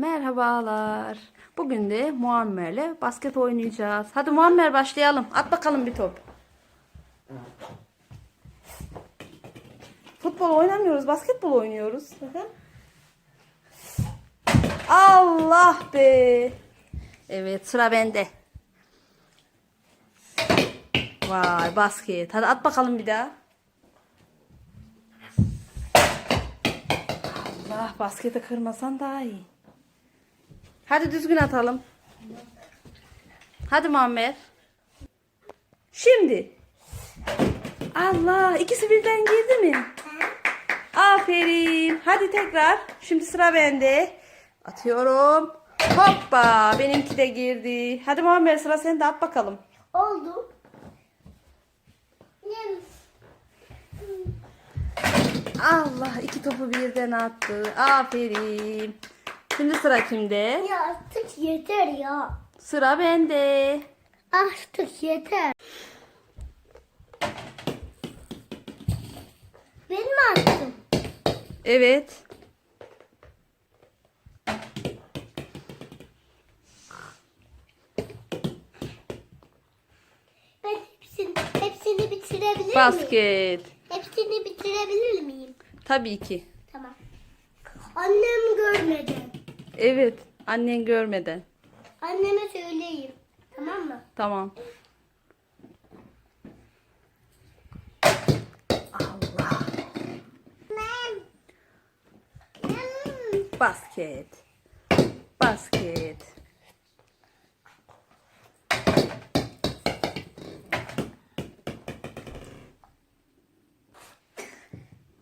Merhabalar. Bugün de Muammer'le basket oynayacağız. Hadi Muammer başlayalım. At bakalım bir top. Futbol oynamıyoruz, basketbol oynuyoruz. Allah be. Evet sıra bende. Vay basket. Hadi at bakalım bir daha. Allah basketi kırmasan daha iyi. Hadi düzgün atalım. Hadi Muammer. Şimdi. Allah ikisi birden girdi mi? Aferin. Hadi tekrar. Şimdi sıra bende. Atıyorum. Hoppa. Benimki de girdi. Hadi Muammer sıra sende at bakalım. Oldu. Allah iki topu birden attı. Aferin. Şimdi sıra kimde? Ya artık yeter ya. Sıra bende. Artık yeter. Ben mi attım? Evet. Ben hepsini, hepsini bitirebilir miyim? Basket. Hepsini bitirebilir miyim? Tabii ki. Tamam. Annem görmeden. Evet. Annen görmeden. Anneme söyleyeyim. Tamam mı? Tamam. Allah. Basket. Basket.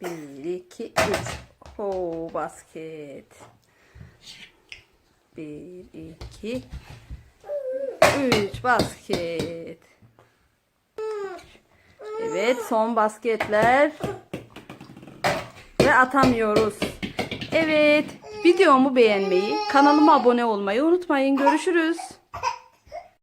Bir, iki, üç. Oo, basket. Bir, iki, üç. Basket. Evet, son basketler. Ve atamıyoruz. Evet, videomu beğenmeyi, kanalıma abone olmayı unutmayın. Görüşürüz.